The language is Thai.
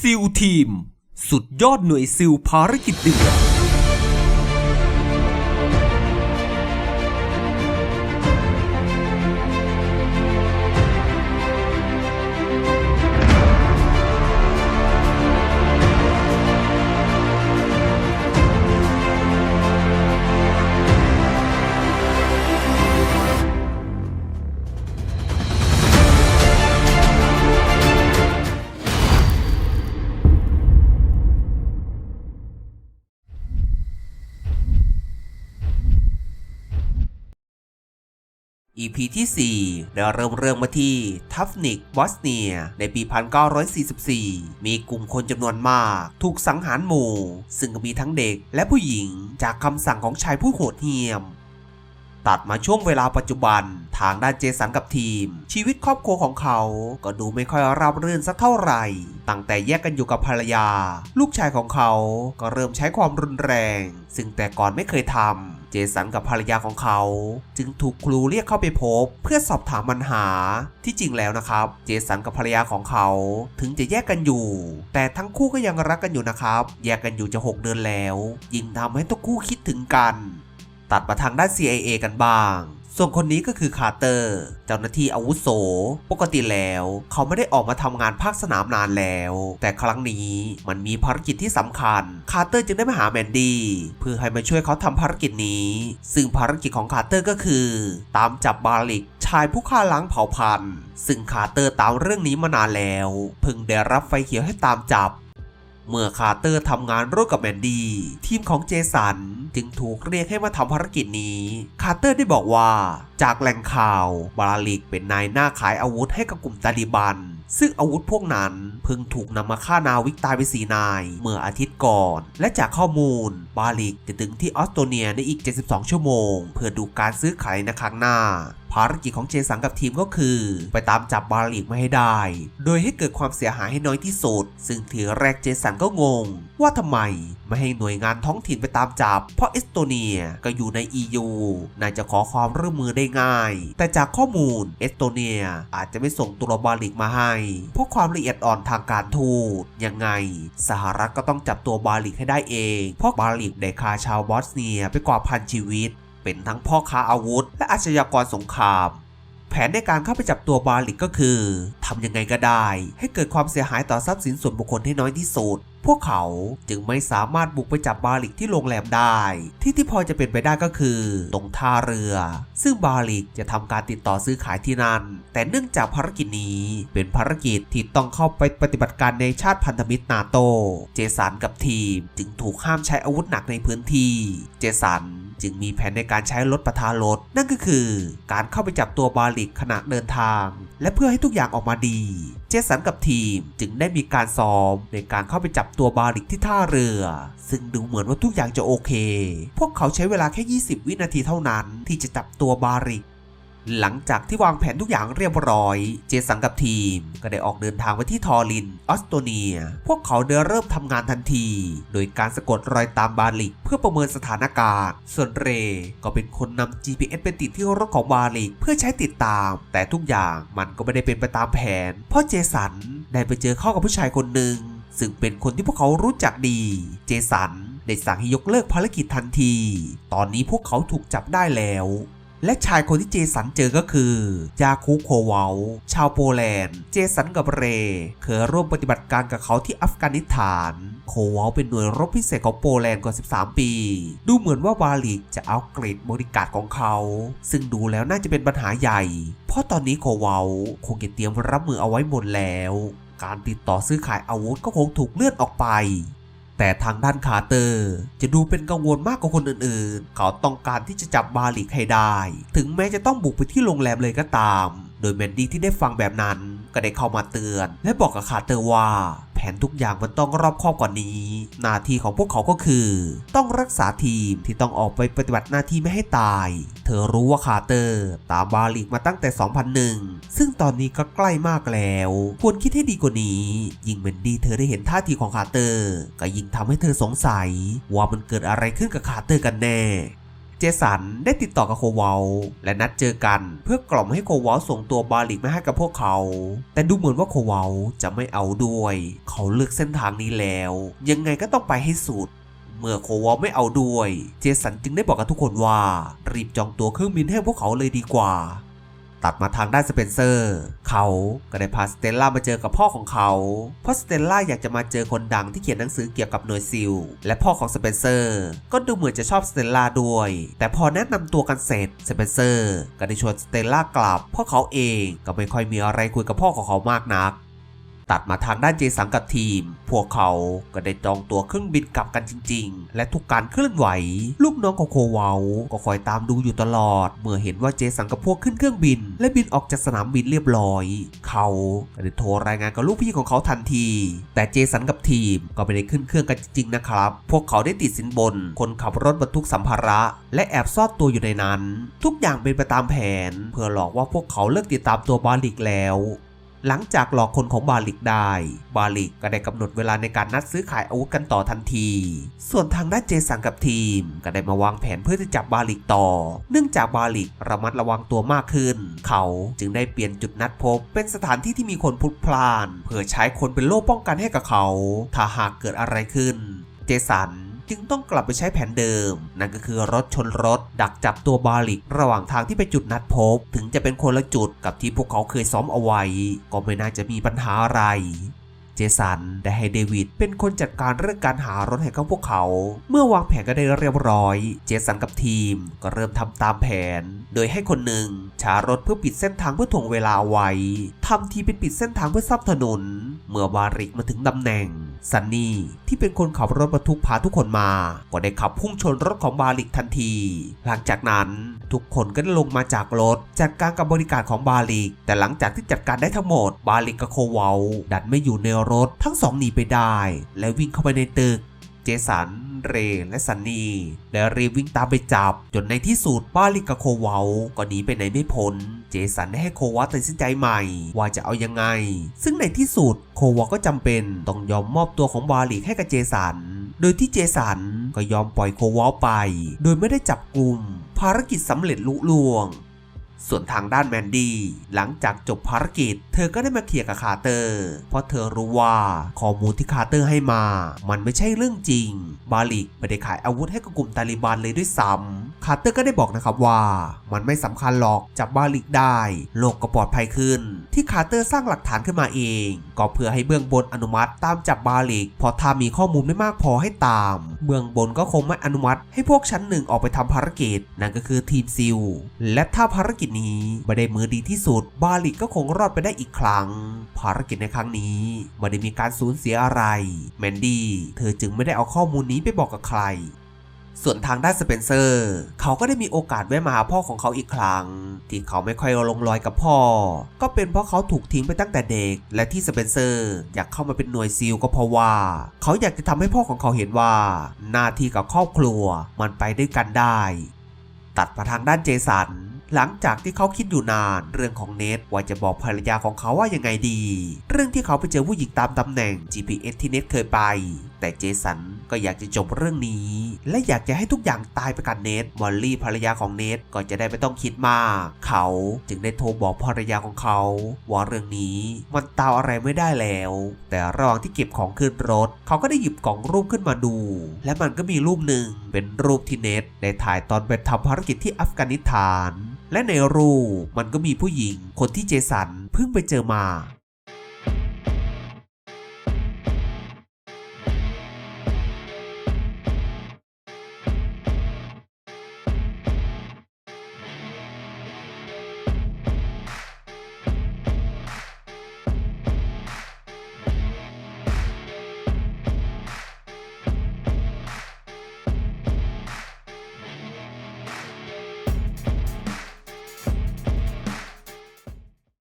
ซิลทีม สุดยอดหน่วยซิลภารกิจเดือด EP ที่ 4 ได้เริ่มเรื่องมาที่ทัฟนิกบอสเนีย ในปี 1944 มีกลุ่มคนจำนวนมาก ถูกสังหารหมู่ ซึ่งก็มีทั้งเด็กและผู้หญิงจากคำสั่งของชายผู้โหดเหี้ยม ตัดมาช่วงเวลาปัจจุบันทางด้านเจสันกับทีม ชีวิตครอบครัวของเขาก็ดูไม่ค่อยราบรื่นสักเท่าไหร่ ตั้งแต่แยกกันอยู่กับภรรยา ลูกชายของเขาก็เริ่มใช้ความรุนแรง ซึ่งแต่ก่อนไม่เคยทำ เจสันกับภรรยาของเขา จึงถูกครูเรียกเข้าไปพบ เพื่อสอบถามปัญหาที่จริงแล้วนะครับ เจสันกับภรรยาของเขาถึงจะแยกกันอยู่ แต่ทั้งคู่ก็ยังรักกันอยู่นะครับ แยกกันอยู่จะ 6 เดือนแล้ว ยิ่งทำให้ทุกคู่คิดถึงกัน ตัดมาทางด้าน CIA กันบ้าง ส่วนคนนี้ก็คือคาร์เตอร์ เจ้าหน้าที่อาวุโส ปกติแล้ว เขาไม่ได้ออกมาทำงานภาคสนามนานแล้ว แต่ครั้งนี้มันมีภารกิจที่สำคัญ คาร์เตอร์จึงได้มาหาแมนดี้เพื่อให้มาช่วยเขาทำภารกิจนี้ ซึ่งภารกิจของคาร์เตอร์ก็คือ ตามจับบาลิกชายผู้ฆ่าล้างเผ่าพันธุ์ ซึ่งคาร์เตอร์ตามเรื่องนี้มานานแล้วเพิ่งได้รับไฟเขียวให้ตามจับ เมื่อคาร์เตอร์ทำงานร่วมกับแมนดี้ทีมของเจสันจึงถูกเรียกให้มาทำภารกิจนี้ คาร์เตอร์ได้บอกว่าจากแหล่งข่าวบาลิกเป็นนายหน้าขายอาวุธให้กับกลุ่มตาลิบัน ซึ่งอาวุธพวกนั้นเพิ่งถูกนำมาฆ่านาวิกตายไปสีนาย เมื่ออาทิตย์ก่อน และจากข้อมูลบาลิกจะถึงที่ออสโตเนียในอีก 72 ชั่วโมง เพื่อดูการซื้อขายในครั้งหน้า ภารกิจของเจสันกับทีมก็คือ ไปตามจับบาลิกมาให้ได้ โดยให้เกิดความเสียหายให้น้อยที่สุด ซึ่งทีแรกเจสันก็งง ว่าทำไมไม่ให้หน่วยงานท้องถิ่นไปตามจับ เพราะเอสโตเนียก็อยู่ใน EU น่าจะขอความร่วมมือได้ง่าย แต่จากข้อมูลเอสโตเนียอาจจะไม่ส่งตัวบาลิกมาให้ เพราะความละเอียดอ่อนทางการทูตยังไง สหรัฐก็ต้องจับตัวบาลิกให้ได้เอง เพราะบาลิกได้ฆ่าชาวบอสเนียไปกว่าพันชีวิต เป็นทั้งพ่อค้าอาวุธ และอาชญากรสงคราม แผนในการเข้าไปจับตัวบาลิกก็คือทำยังไงก็ได้ ให้เกิดความเสียหายต่อทรัพย์สินส่วนบุคคลให้น้อยที่สุด พวกเขาจึงไม่สามารถบุกไปจับบาลิกที่โรงแรมได้ ที่ที่พอจะเป็นไปได้ก็คือ ตรงท่าเรือ ซึ่งบาลิกจะทำการติดต่อซื้อขายที่นั่น แต่เนื่องจากภารกิจนี้เป็นภารกิจที่ต้องเข้าไปปฏิบัติการในชาติพันธมิตรนาโต เจสันกับทีมจึงถูกห้ามใช้อาวุธหนักในพื้นที่ เจสัน จึงมีแผนในการใช้รถประทานรถ นั่นก็คือ การเข้าไปจับตัวบาลิกขณะเดินทาง และเพื่อให้ทุกอย่างออกมาดี เจสันกับทีมจึงได้มีการซ้อมในการเข้าไปจับตัวบาลิกที่ท่าเรือ ซึ่งดูเหมือนว่าทุกอย่างจะโอเค พวกเขาใช้เวลาแค่ 20 วินาทีเท่านั้น ที่จะจับตัวบาลิก หลังจากที่วางแผนทุกอย่างเรียบร้อย เจสันกับทีม ก็ได้ออกเดินทางไปที่ทอริน ออสโตเนีย พวกเขาได้เริ่มทำงานทันที โดยการสะกดรอยตามบาลิก เพื่อประเมินสถานการณ์ ส่วนเรก็เป็นคนนำ GPS ไปติดที่รถของบาลิก เพื่อใช้ติดตาม แต่ทุกอย่างมันก็ไม่ได้เป็นไปตามแผน เพราะเจสันได้ไปเจอเข้ากับผู้ชายคนหนึ่งซึ่งเป็นคนที่พวกเขารู้จักดี เจสันได้สั่งให้ยกเลิกภารกิจทันที ตอนนี้พวกเขาถูกจับได้แล้ว และชายคนที่เจสันเจอก็คือยาคุโควาลชาวโปแลนด์ เจสันกับเรย์เคยร่วมปฏิบัติการกับเขาที่อัฟกานิสถาน โควาลเป็นหน่วยรบพิเศษของโปแลนด์กว่า 13 ปี ดูเหมือนว่าบาลิกจะเอาเกรดบริการของเขา ซึ่งดูแล้วน่าจะเป็นปัญหาใหญ่ เพราะตอนนี้โควาลคงจะเตรียมรับมือเอาไว้หมดแล้ว การติดต่อซื้อขายอาวุธก็คงถูกเลื่อนออกไป แต่ทางด้านคาร์เตอร์จะดูเป็นกังวลมากกว่าคนอื่นๆ เขาต้องการที่จะจับบาลิกให้ได้ ถึงแม้จะต้องบุกไปที่โรงแรมเลยก็ตาม โดยแมนดี้ที่ได้ฟังแบบนั้นก็ได้เข้ามาเตือน และบอกกับคาร์เตอร์ว่า นทุกอย่างมันต้องรอบคอบกว่านี้ หน้าที่ของพวกเขาก็คือ ต้องรักษาทีมที่ต้องออกไปปฏิบัติหน้าที่ไม่ให้ตาย เธอรู้ว่าคาร์เตอร์ตามบาลิกมาตั้งแต่ 2001 ซึ่งตอนนี้ก็ใกล้มากแล้ว ควรคิดให้ดีกว่านี้ ยิ่งเมนดี้เธอได้เห็นท่าทีของคาร์เตอร์ ก็ยิ่งทำให้เธอสงสัย ว่ามันเกิดอะไรขึ้นกับคาร์เตอร์กันแน่ เจสันได้ติดต่อกับโควลและนัดเจอกันเพื่อกล่อมให้โควลส่งตัวบาลิกมาให้กับพวกเขา แต่ดูเหมือนว่าโควลจะไม่เอาด้วย เขาเลือกเส้นทางนี้แล้ว ยังไงก็ต้องไปให้สุดเมื่อโควอลไม่เอาด้วย เจสันจึงได้บอกกับทุกคนว่า รีบจองตั๋วเครื่องบินให้พวกเขาเลยดีกว่า ตัดมาทางด้านสเปนเซอร์ เขาก็ได้พาสเตลล่ามาเจอกับพ่อของเขา เพราะสเตลล่าอยากจะมาเจอคนดังที่เขียนหนังสือเกี่ยวกับหน่วยซิล และพ่อของสเปนเซอร์ ก็ดูเหมือนจะชอบสเตลล่าด้วย แต่พอแนะนำตัวกันเสร็จสเปนเซอร์ก็ได้ชวนสเตลล่ากลับ เพราะเขาเองก็ไม่ค่อยมีอะไรคุยกับพ่อของเขามากนัก ตัดมาทางด้านเจสังกับทีม พวกเขาก็ได้จองตั๋วเครื่องบินกลับกันจริง ๆ และทุกการเคลื่อนไหว ลูกน้องของโควาก็คอยตามดูอยู่ตลอด เมื่อเห็นว่าเจสังกับพวกขึ้นเครื่องบิน และบินออกจากสนามบินเรียบร้อย เขาก็ได้โทรรายงานกับลูกพี่ของเขาทันที แต่เจสันกับทีมก็ไม่ได้ขึ้นเครื่องกันจริง ๆ นะครับ พวกเขาได้ติดสินบน คนขับรถบรรทุกสัมภาระ และแอบซ่อนตัวอยู่ในนั้น ทุกอย่างเป็นไปตามแผน เพื่อหลอกว่าพวกเขาเลิกติดตามตัวบาลิกแล้ว หลังจากหลอกคนของบาลิกได้ บาลิกก็ได้กำหนดเวลาในการนัดซื้อขายอาวุธกันต่อทันที ส่วนทางด้านเจสันกับทีม ก็ได้มาวางแผนเพื่อจะจับบาลิกต่อ เนื่องจากบาลิกระมัดระวังตัวมากขึ้น เขาจึงได้เปลี่ยนจุดนัดพบ เป็นสถานที่ที่มีคนพลุกพล่าน เพื่อใช้คนเป็นโล่ป้องกันให้กับเขา ถ้าหากเกิดอะไรขึ้น เจสัน จึงต้องกลับไปใช้แผนเดิม นั่นก็คือรถชนรถ ดักจับตัวบาลิก ระหว่างทางที่ไปจุดนัดพบ ถึงจะเป็นคนละจุดกับที่พวกเขาเคยซ้อมเอาไว้ ก็ไม่น่าจะมีปัญหาอะไรเจสันได้ให้เดวิดเป็นคนจัดการเรื่องการหารถให้กับพวกเขา เมื่อวางแผนก็ได้เรียบร้อย เจสันกับทีมก็เริ่มทำตามแผน โดยให้คนหนึ่ง ช้ารถเพื่อปิดเส้นทางเพื่อถ่วงเวลาไว้ทำทีเป็นปิดเส้นทางเพื่อซับถนน เมื่อบาริกมาถึงตำแหน่ง ซันนี่ที่เป็นคนขับรถบรรทุกพาทุกคนมา ก็ได้ขับพุ่งชนรถของบาลิกทันที หลังจากนั้นทุกคนก็ได้ลงมาจากรถ จัดการกับบริการของบาลิก แต่หลังจากที่จัดการได้ทั้งหมด บาลิกกับโควาดันไม่อยู่ในรถทั้งสองหนีไปได้ และวิ่งเข้าไปในตึก จสัน เร และซันนี่ได้รีบวิ่งตามไปจับ จนในที่สุดบาลิกกับโควาก็หนีไปไหนไม่พ้น เจสันได้ให้โควาตัดสินใจใหม่ ว่าจะเอายังไง ซึ่งในที่สุดโควาก็จำเป็นต้องยอมมอบตัวของบาลิกให้กับเจสัน โดยที่เจสันก็ยอมปล่อยโควาไป โดยไม่ได้จับกลุ่มภารกิจสำเร็จลุล่วง ส่วนทางด้านแมนดี้หลังจากจบภารกิจ เธอก็ได้มาเคลียร์กับคาร์เตอร์ เพราะเธอรู้ว่าข้อมูลที่คาร์เตอร์ให้มา มันไม่ใช่เรื่องจริง บาลิกไม่ได้ขายอาวุธให้กับกลุ่มตาลิบันเลยด้วยซ้ำคาร์เตอร์ก็ได้บอกนะครับว่า มันไม่สำคัญหรอกจับบาลิกได้ โลกก็ปลอดภัยขึ้น ที่คาร์เตอร์สร้างหลักฐานขึ้นมาเอง ก็เพื่อให้เบื้องบนอนุมัติตามจับบาลิกเพราะถ้ามีข้อมูลไม่มากพอให้ตาม เบื้องบนก็คงไม่อนุมัติ ให้พวกชั้นหนึ่งออกไปทำภารกิจนั่นก็คือทีมซิลและถ้าภารกิจนี้ไม่ได้มือดีที่สุด บาลิกก็คงรอดไปได้อีกครั้ง ภารกิจในครั้งนี้ไม่ได้มีการสูญเสียอะไร แมนดี้เธอจึงไม่ได้เอาข้อมูลนี้ไปบอกกับใครส่วนทางด้านสเปนเซอร์ เขาก็ได้มีโอกาสแวะมาหาพ่อของเขาอีกครั้ง ที่เขาไม่ค่อยลงรอยกับพ่อ ก็เป็นเพราะเขาถูกทิ้งไปตั้งแต่เด็ก และที่สเปนเซอร์อยากเข้ามาเป็นหน่วยซีลก็เพราะว่า เขาอยากจะทำให้พ่อของเขาเห็นว่า หน้าที่กับครอบครัวมันไปด้วยกันได้ ตัดมาทางด้านเจสัน หลังจากที่เขาคิดอยู่นานเรื่องของเนทว่าจะบอกภรรยาของเขาว่ายังไงดี เรื่องที่เขาไปเจอผู้หญิงตามตำแหน่ง GPS ที่เนทเคยไป แต่เจสันก็อยากจะจบเรื่องนี้ และอยากจะให้ทุกอย่างตายไปกับเนทมอลลี่ภรรยาของเนทก็จะได้ไม่ต้องคิดมาก เขาจึงได้โทรบอกภรรยาของเขา ว่าเรื่องนี้มันตามอะไรไม่ได้แล้ว แต่ระหว่างที่เก็บของขึ้นรถ เขาก็ได้หยิบกล่องรูปขึ้นมาดู และมันก็มีรูปหนึ่งเป็นรูปที่เนทได้ถ่ายตอนไปทำภารกิจที่อัฟกานิสถาน และในรูมันก็มีผู้หญิงคนที่เจสันเพิ่งไปเจอมา